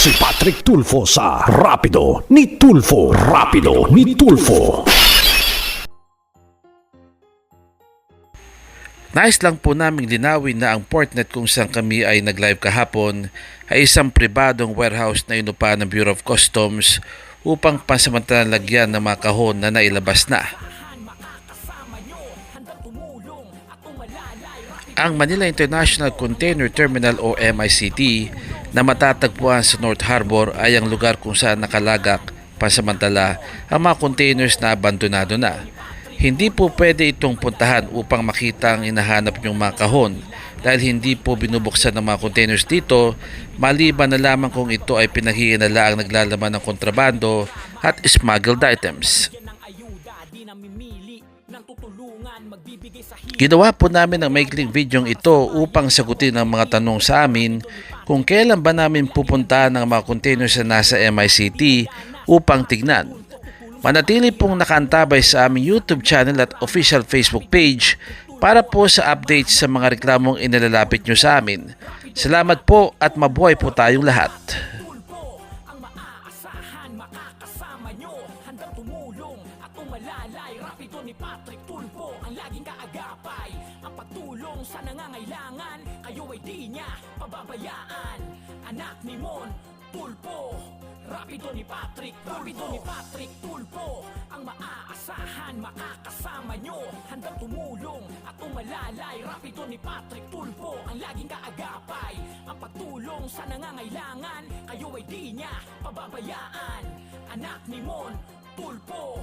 Si Patrick Tulfo sa Rapido ni Tulfo. Rapido ni Tulfo. Nais lang po naming linawin na ang Portnet kung saan kami ay nag-live kahapon ay isang pribadong warehouse na inupa ng Bureau of Customs upang pansamantalang lagyan ng mga kahon na nailabas na. Ang Manila International Container Terminal o MICT na matatagpuan sa North Harbor ay ang lugar kung saan nakalagak pansamantala ang mga containers na abandonado na. Hindi po pwede itong puntahan upang makita ang inahanap niyong mga kahon dahil hindi po binubuksan ng mga containers dito maliban na lamang kung ito ay pinaghihinala ang naglalaman ng kontrabando at smuggled items. Ginawa po namin ang maikling video ito upang sagutin ang mga tanong sa amin kung kailan ba namin pupuntahan ang mga containers na nasa MICT upang tignan. Manatili pong nakaantabay sa aming YouTube channel at official Facebook page para po sa updates sa mga reklamong inilalapit nyo sa amin. Salamat po at mabuhay po tayong lahat. Umalalay rapido ni Patrick Tulfo ang laging kaagapay. Ang pagtulong sa nangangailangan kayo ay di niya pababayaan. Anak ni Mon Tulfo Rapido ni Patrick Rapido ni Patrick Tulfo ang maaasahan makakasama nyo. Handang tumulong at umalalay Rapido ni Patrick Tulfo ang laging kaagapay. Ang pagtulong sa nangangailangan kayo ay di niya pababayaan. Anak ni Mon Tulfo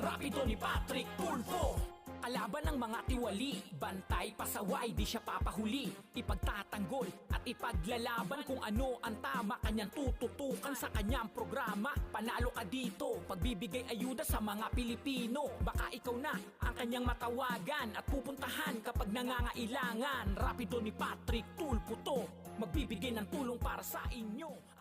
Rapido ni Patrick Tulfo Kalaban ng mga tiwali, bantay, pasaway, di siya papahuli. Ipagtatanggol at ipaglalaban kung ano ang tama Kanyang tututukan sa kanyang programa. Panalo ka dito, pagbibigay ayuda sa mga Pilipino. Baka ikaw na ang kanyang matawagan At pupuntahan kapag nangangailangan. Rapido ni Patrick Tulpo to. Magbibigay ng tulong para sa inyo